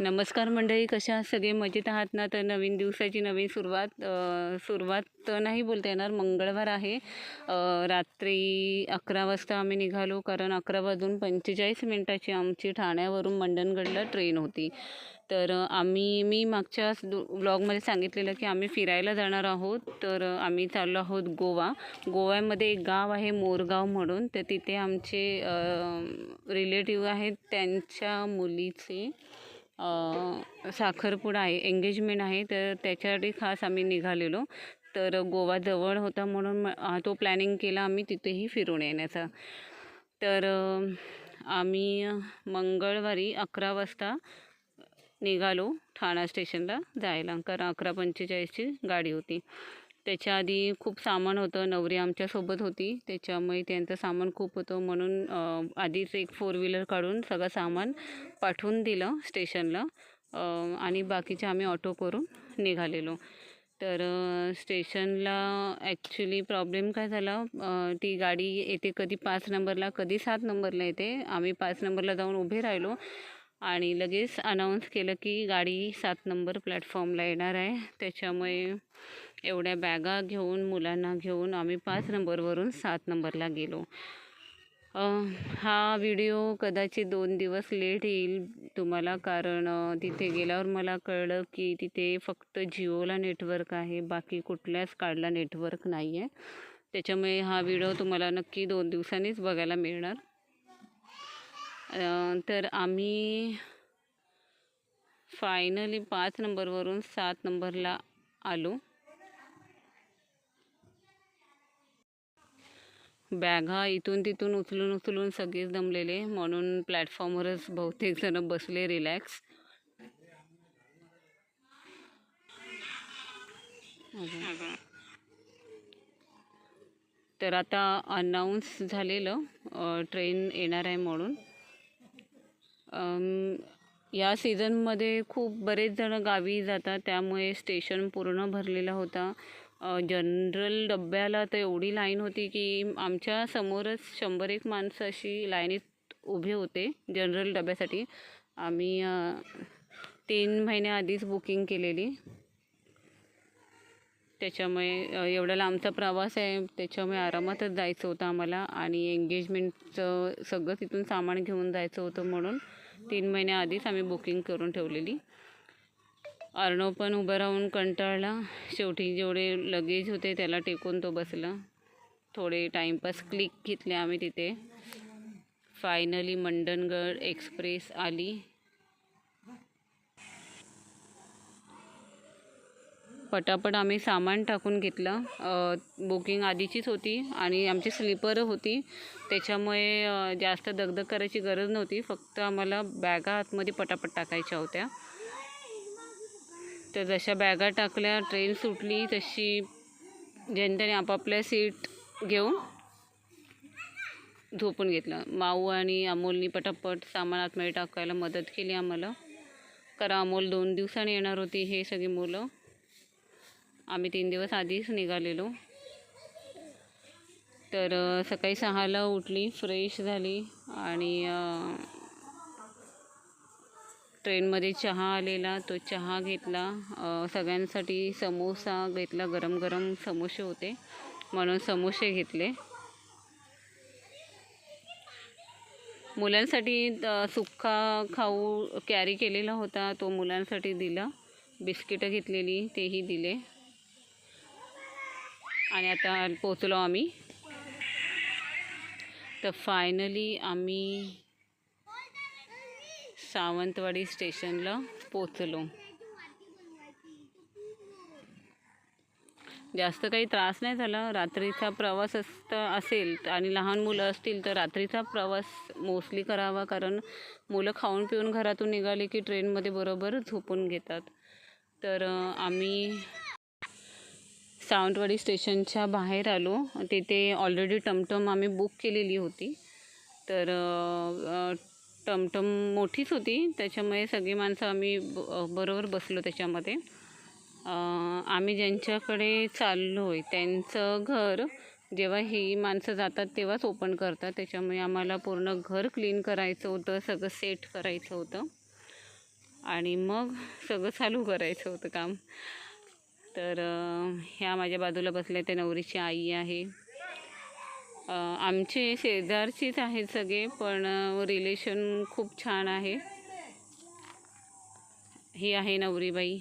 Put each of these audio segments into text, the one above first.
नमस्कार मंडळी कशा सगळे मजेत आहात ना? तर नवीन दिवसाची नवीन सुरुवात सुरुवात तर नाही बोलता येणार मंगळवार आहे. रात्री अकरा वाजता आम्ही निघालो कारण अकरा वाजून पंचेचाळीस मिनटाची आमची ठाण्यावरून मंडणगडला ट्रेन होती. तर आम्ही मी मागच्या ब्लॉगमध्ये सांगितलेलं की आम्ही फिरायला जाणार आहोत. तर आम्ही चाललो आहोत गोवा. गोव्यामध्ये एक गाव आहे मोरगाव म्हणून. तर तिथे आमचे रिलेटिव्ह आहेत त्यांच्या मुलीचे. साखरपुडा आहे एंगेजमेंट आहे तर त्याच्यासाठी खास आम्ही निघालेलो. तर गोवा जवळ होता म्हणून तो प्लॅनिंग केला आम्ही तिथेही फिरून येण्याचा. तर आम्ही मंगळवारी अकरा वाजता निघालो ठाणा स्टेशनला जायला. कारण अकरा पंचेचाळीसची गाडी होती. त्याच्या आधी खूप सामान होतं नवरी आमच्यासोबत होती. त्याच्यामुळे त्यांचं सामान खूप होतं म्हणून आधीच एक फोर व्हीलर काढून सगळं सामान पाठवून दिलं स्टेशनला. आणि बाकीचे आम्ही ऑटो करून निघालेलो. तर स्टेशनला ॲक्च्युली प्रॉब्लेम काय झाला? ती गाडी येते कधी पाच नंबरला कधी सात नंबरला येते. आम्ही पाच नंबरला जाऊन उभे राहिलो. आणि लगेच अनाऊन्स केलं की गाडी सात नंबर प्लॅटफॉर्मला येणार आहे. त्याच्यामुळे एवढ्या बॅगा घेऊन मुलांना घेऊन आम्ही पाच नंबरवरून सात नंबरला गेलो. हा व्हिडिओ कदाचित दोन दिवस लेट येईल तुम्हाला कारण तिथे गेल्यावर मला कळलं की तिथे फक्त जिओला नेटवर्क आहे बाकी कुठल्याच कार्डला नेटवर्क नाही आहे त्याच्यामुळे हा व्हिडिओ तुम्हाला नक्की दोन दिवसांनीच बघायला मिळणार. तर आम्ही फायनली पाच नंबरवरून सात नंबरला आलो. बॅगा इथून तिथून उचलून उचलून सगळेच दमलेले म्हणून प्लॅटफॉर्मवरच बहुतेक जण बसले रिलॅक्स तर आता अनाऊन्स झालेलं ट्रेन येणार आहे म्हणून. या सीझनमध्ये खूप बरेच जण गावी जातात त्यामुळे स्टेशन पूर्ण भरलेला होता. जनरल डब्याला तर एवढी लाईन होती की आमच्या समोरच शंभर एक माणसं अशी लाईनीत उभे होते जनरल डब्यासाठी. आम्ही तीन महिन्याआधीच बुकिंग केलेली. त्याच्यामुळे एवढा लांबचा प्रवास आहे. त्याच्यामुळे आरामातच जायचं होतं आम्हाला. आणि एंगेजमेंटचं सगळं तिथून सामान घेऊन जायचं होतं म्हणून तीन महिन्याआधीच आम्ही बुकिंग करून ठेवलेली. अर्णव पण उभं राहून कंटाळला. शेवटी जेवढे लगेज होते त्याला टेकून तो बसला. थोडे टाईमपास क्लिक घेतले आम्ही तिथे. फायनली मंडणगड एक्सप्रेस आली. पटापट आम्ही सामान टाकून घेतलं. बुकिंग आधीचीच होती आणि आमची स्लीपर होती. त्याच्यामुळे जास्त दगदग करायची गरज नव्हती. फक्त आम्हाला बॅगा आतमध्ये पटापट टाकायच्या होत्या. तर जशा बॅगा टाकल्या ट्रेन सुटली तशी जनतेने आपापल्या सीट घेऊन झोपून घेतलं. माऊ आणि अमोलनी पटापट सामान आतमध्ये टाकायला मदत केली आम्हाला. कारण अमोल दोन दिवसांनी येणार होती हे सगळी मुलं. आम्ही तीन दिवस आधीच निघालेलो. तर सकाळी सहाला उठली फ्रेश झाली आणि ट्रेनमध्ये चहा आलेला तो चहा घेतला. सगळ्यांसाठी समोसा घेतला गरम गरम समोसे होते. म्हणून समोसे घेतले. मुलांसाठी अ, सुक्का खाऊ कॅरी केलेला होता तो मुलांसाठी दिला. बिस्किटं घेतलेली तेही दिले. आणि आता पोचलो आम्ही. तर फायनली आम्ही सावंतवाडी स्टेशनला पोचलो जास्त काही त्रास नाही झाला. रात्रीचा प्रवास असत असेल आणि लहान मुलं असतील तर रात्रीचा प्रवास मोस्टली करावा कारण मुलं खाऊन पिऊन घरातून निघाली की ट्रेनमध्ये बरोबर झोपून घेतात. तर आम्ही सावंतवाडी स्टेशनच्या बाहेर आलो. तिथे ऑलरेडी टमटम आम्ही बुक केलेली होती. तर टमटम मोठीच होती. त्याच्यामुळे सगळी माणसं आम्ही ब बरोबर बसलो त्याच्यामध्ये. आम्ही ज्यांच्याकडे चाललो आहे त्यांचं घर जेव्हा ही माणसं जातात तेव्हाच ओपन करतात. त्याच्यामुळे आम्हाला पूर्ण घर क्लीन करायचं होतं सगळं सेट करायचं होतं. आणि मग सगळं चालू करायचं होतं काम. तर ह्या माझ्या बाजूला बसल्या त्या नवरीची आई आहे. आमचे शेजारचीच आहेत सगळे पण रिलेशन खूप छान आहे. ही आहे नवरीबाई.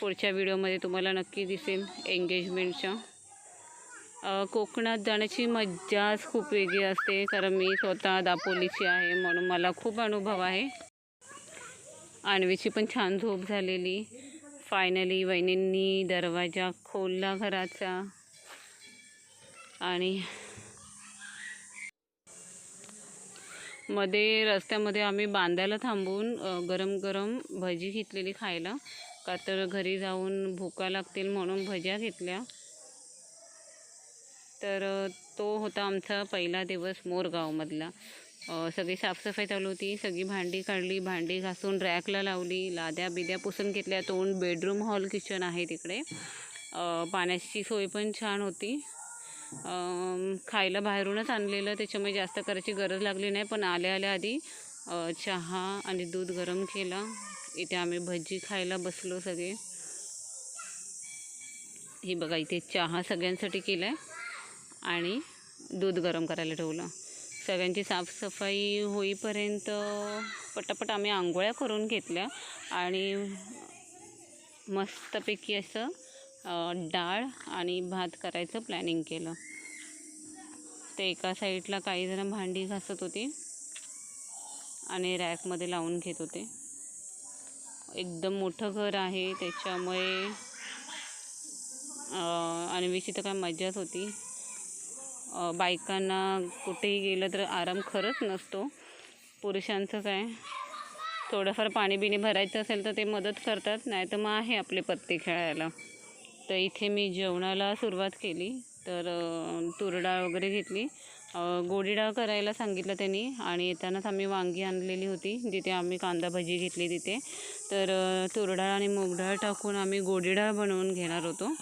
पुढच्या व्हिडिओमध्ये तुम्हाला नक्की दिसेल एंगेजमेंटच्या कोकणात जाण्याची मज्जाच खूप वेगळी असते कारण मी स्वतः दापोलीची आहे म्हणून मला खूप अनुभव आहे. आणवीची पण छान झोप झालेली. फायनली वहिनींनी दरवाजा खोलला घराचा. आणि मध्ये रस्त्यामध्ये आम्ही बांधायला थांबून गरम गरम भजी घेतलेली खायला. का तर घरी जाऊन भुका लागतील म्हणून भज्या घेतल्या. तर तो होता आमचा पहिला दिवस मोरगावमधला. सगळी साफसफाई चालू होती. सगळी भांडी काढली. भांडी घासून रॅकला लावली. लाद्या बिद्या पुसून घेतल्या. तोंड बेडरूम हॉल किचन आहे तिकडे. पाण्याची सोय पण छान होती. खायला बाहेरूनच आणलेलं. त्याच्यामुळे जास्त करायची गरज लागली नाही. पण आल्या आल्या आधी चहा आणि दूध गरम केला. इथे आम्ही भजी खायला बसलो सगळे. हे बघा इथे चहा सगळ्यांसाठी केला आहे आणि दूध गरम करायला ठेवलं. सगळ्यांची साफसफाई होईपर्यंत पटापट आम्ही आंघोळ्या करून घेतल्या आणि मस्तपैकी असं डाळ आणि भात करायचं प्लॅनिंग केलं. ते एका साईडला काही जण भांडी घासत होती आणि रॅकमध्ये लावून घेत होते. एकदम मोठं घर आहे त्याच्यामुळे आणि विषय तर काय मजाच होती. बायकांना कुठेही गेलं तर आराम खरंच नसतो. पुरुषांचं काय थोडंफार पाणी बिणी भरायचं असेल तर ते मदत करतात नाही तर मग आहे आपले पत्ते खेळायला. तर इथे मी जेवणाला सुरुवात केली. तर तुरडाळ वगैरे घेतली. अ, गोडी डाळ करायला सांगितलं त्यांनी आणि येतानाच आम्ही वांगी आणलेली होती जिथे आम्ही कांदा भजी घेतली तिथे. तर तुरडाळ आणि मूग डाळ टाकून आम्ही गोडी डाळ बनवून घेणार होतो.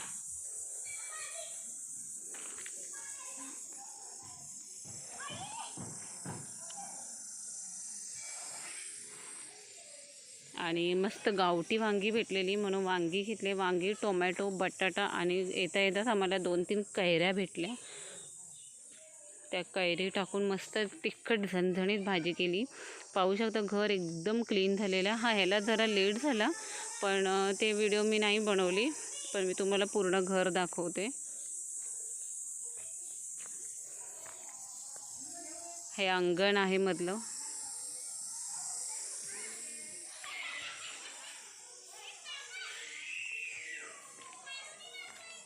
आणि मस्त गावठी वांगी भेटलेली म्हणून वांगी घेतले. वांगी टोमॅटो बटाटा आणि येता येताच आम्हाला दोन तीन कैऱ्या भेटल्या. त्या कैरी टाकून मस्त तिखट झणझणीत भाजी केली. पाहू शकता घर एकदम क्लीन झालेलं आहे. हा ह्याला जरा लेट झाला पण ते व्हिडिओ मी नाही बनवली पण मी तुम्हाला पूर्ण घर दाखवते. हे अंगण आहे मधलं.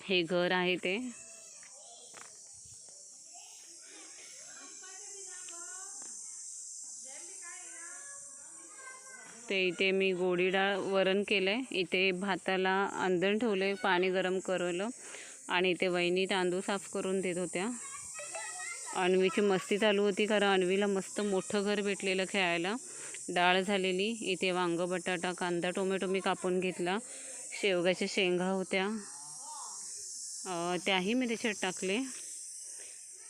हे घर आहे ते. ते इथे मी गोडी डाळ वरण केलं आहे इथे भाताला अंधण ठेवलं आहे पाणी गरम करवलं आणि इथे वहिनी तांदूळ साफ करून देत होत्या. अन्वीची मस्ती चालू होती कारण अन्वीला मस्त मोठं घर भेटलेलं खेळायला. डाळ झालेली इथे वांग बटाटा कांदा टोमॅटो मी कापून घेतला. शेवग्याच्या शेंगा होत्या. त्याही मी त्याच्यात टाकले.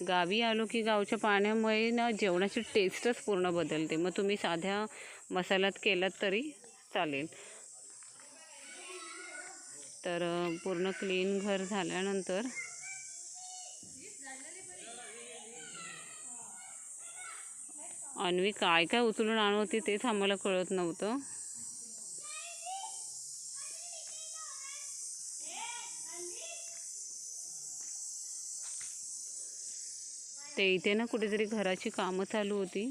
गावी आलो की गावच्या पाण्यामुळे ना जेवणाची टेस्टच पूर्ण बदलते. मग तुम्ही साध्या मसाल्यात केलात तरी चालेल. तर पूर्ण क्लीन घर झाल्यानंतर अन्वी काय काय उचलून आणत होती तेच आम्हाला कळत नव्हतं. ते इथे ना कुठेतरी घराची कामं चालू होती.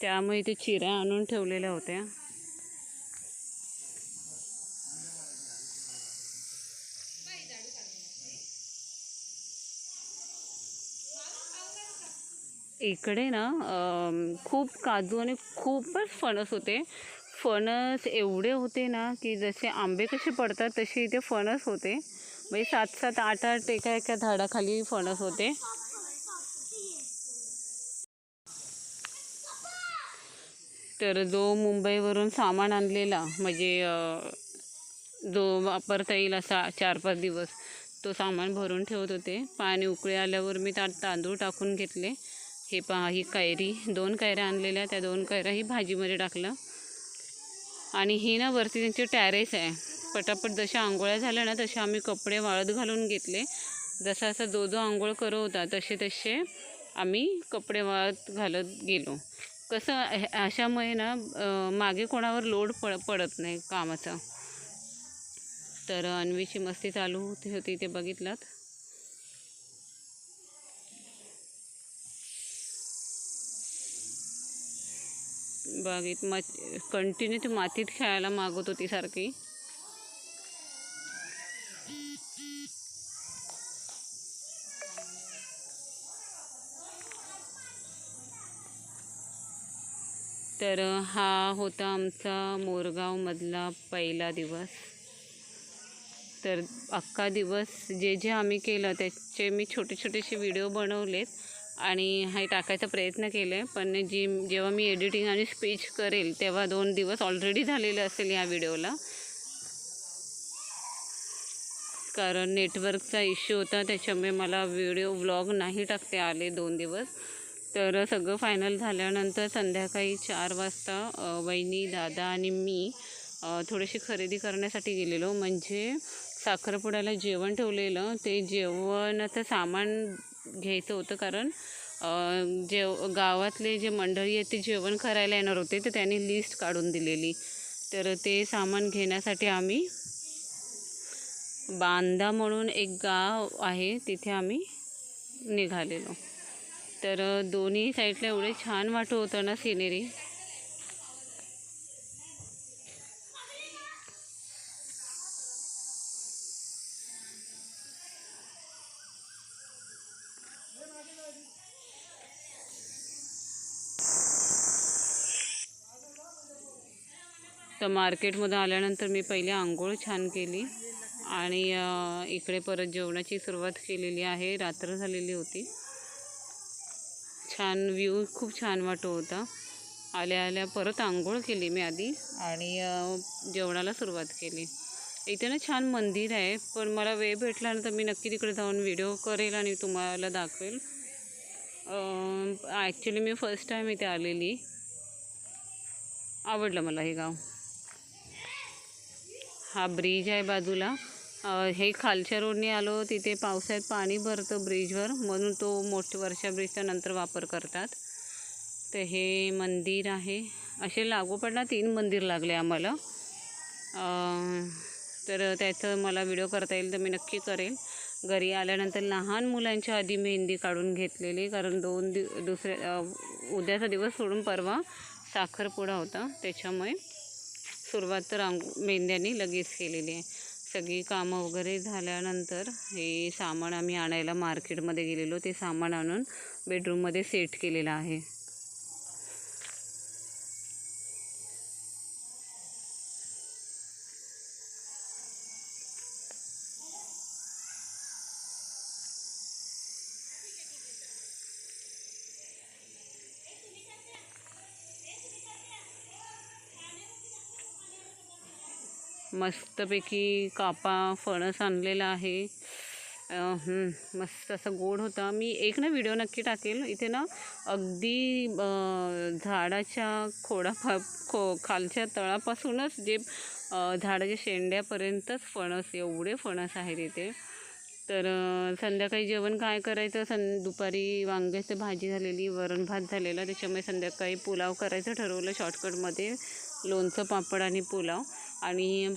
त्यामुळे इथे चिऱ्या आणून ठेवलेल्या होत्या. इकडे ना खूप काजू आणि खूपच फणस होते. फणस एवढे होते ना की जसे आंबे कसे पडतात तसे इथे फणस होते. म्हणजे सात सात आठ आठ एका एका झाडाखाली फणस होते. तर जो मुंबईवरून सामान आणलेला म्हणजे जो वापरता येईल असा चार पाच दिवस तो सामान भरून ठेवत होते. पाणी उकळी आल्यावर मी त्यात तांदूळ टाकून घेतले. हे पहा ही कैरी दोन कैऱ्या आणलेल्या त्या दोन कैऱ्याही भाजीमध्ये टाकलं. आणि ही ना वरती त्यांची टॅरेस आहे. पटापट जशा आंघोळ्या झाल्या ना तसे आम्ही कपडे वाळत घालून घेतले. जसा असा जो जो आंघोळ करत होता तसे तसे आम्ही कपडे वाळत घालत गेलो. कसं हे- अशामुळे ना मागे कोणावर लोड पड पडत नाही कामाचा. तर अन्वीची मस्ती चालू होती होती ते बघितलात. बघित मच कंटिन्यू ती मातीत खेळायला मागत होती सारखी. तर हा होता आमचा मोरगावमधला पहिला दिवस. तर अख्खा दिवस जे जे आम्ही केलं त्याचे मी छोटे छोटेसे व्हिडिओ बनवलेत आणि हे टाकायचा प्रयत्न केला आहे पण जी जेव्हा मी एडिटिंग आणि स्पीच करेल तेव्हा दोन दिवस ऑलरेडी झालेले असेल या व्हिडिओला. कारण नेटवर्कचा इश्यू होता त्याच्यामुळे मला व्हिडिओ व्लॉग नाही टाकते आले दोन दिवस. तर सगळं फायनल झाल्यानंतर संध्याकाळी चार वाजता वहिनी दादा आणि मी थोडीशी खरेदी करण्यासाठी गेलेलो. म्हणजे साखरपुड्याला जेवण ठेवलेलं. ते जेवणाचं सामान घ्यायचं होतं कारण जेव गावातले जे मंडळी आहेत ते जेवण करायला येणार होते तर त्यांनी लिस्ट काढून दिलेली. तर ते सामान घेण्यासाठी आम्ही बांदा म्हणून एक गाव आहे तिथे आम्ही निघालेलो. तर दोन्ही साईडला एवढे छान वाटू होतं ना सिनेरी तर मार्केटमध्ये आल्यानंतर मी पहिले आंघोळ छान केली आणि इकडे परत जेवणाची सुरुवात केलेली आहे. रात्र झालेली होती. छान व्ह्यू खूप छान वाटत होता. आल्या आल्या परत आंघोळ केली मी आधी आणि जेवणाला सुरुवात केली. इथे ना छान मंदिर आहे पण मला वेळ भेटला ना तर मी नक्की तिकडे जाऊन व्हिडिओ करेल आणि तुम्हाला दाखवेल. ॲक्च्युली मी फर्स्ट टाईम इथे आलेली. आवडलं मला हे गाव. हा ब्रिज आहे बाजूला. हे खालच्या रोडने आलो तिथे पावसाळ्यात पाणी भरतं ब्रिजवर म्हणून तो मोठ्या वर्षा ब्रिजचा नंतर वापर करतात. तर हे मंदिर आहे. असे लागोपाठला तीन मंदिर लागले आम्हाला. तर त्याचं मला व्हिडिओ करता येईल तर मी नक्की करेल. घरी आल्यानंतर लहान मुलांच्या आधी मेहंदी काढून घेतलेली कारण दोन दि दुसऱ्या उद्याचा दिवस सोडून परवा साखरपुडा होता. त्याच्यामुळे सुरुवात तर अंग मेहंद्यांनी लगेच केलेली आहे. सगळी कामं वगैरे झाल्यानंतर हे सामान आम्ही आणायला मार्केटमध्ये गेलेलो. ते सामान आणून बेडरूममध्ये सेट केलेलं आहे. मस्तपैकी कापा फणस आणलेला आहे. मस्त असं गोड होता. मी एक ना व्हिडिओ नक्की टाकेल. इथे ना अगदी झाडाच्या खोडा खो खालच्या तळापासूनच जे झाडाच्या शेंड्यापर्यंतच फणस एवढे फणस आहेत इथे. तर संध्याकाळी जेवण काय करायचं? सं दुपारी वांग्याची भाजी झालेली वरण भात झालेला. त्याच्यामुळे संध्याकाळी पुलाव करायचं ठरवलं शॉर्टकटमध्ये लोणचं पापड आणि पुलाव. आणि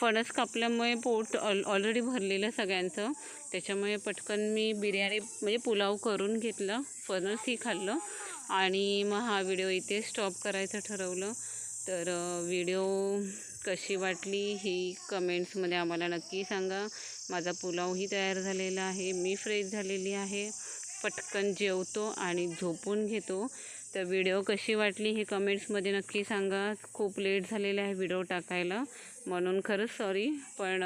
फणस कापल्यामुळे पोट ऑल ऑलरेडी भरलेलं सगळ्यांचं. त्याच्यामुळे पटकन मी बिर्याणी म्हणजे पुलाव करून घेतला फणसही खाल्लं. आणि मग हा व्हिडिओ इथे स्टॉप करायचं ठरवलं. तर व्हिडिओ कशी वाटली ही कमेंट्समध्ये आम्हाला नक्की सांगा. माझा पुलावही तयार झालेला आहे. मी फ्रेश झालेली आहे. पटकन जेवतो आणि झोपून घेतो. तर व्हिडिओ कशी वाटली हे कमेंट्समध्ये नक्की सांगा. खूप लेट झालेलं आहे व्हिडिओ टाकायला. म्हणून खरंच सॉरी पण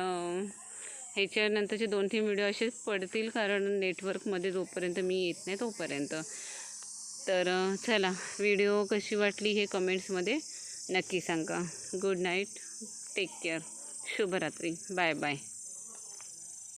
ह्याच्यानंतरचे दोन तीन व्हिडिओ असेच पडतील कारण नेटवर्कमध्ये जोपर्यंत मी येत नाही तोपर्यंत. तर चला व्हिडिओ कशी वाटली हे कमेंट्समध्ये नक्की सांगा. गुड नाईट टेक केअर शुभरात्री. Bye bye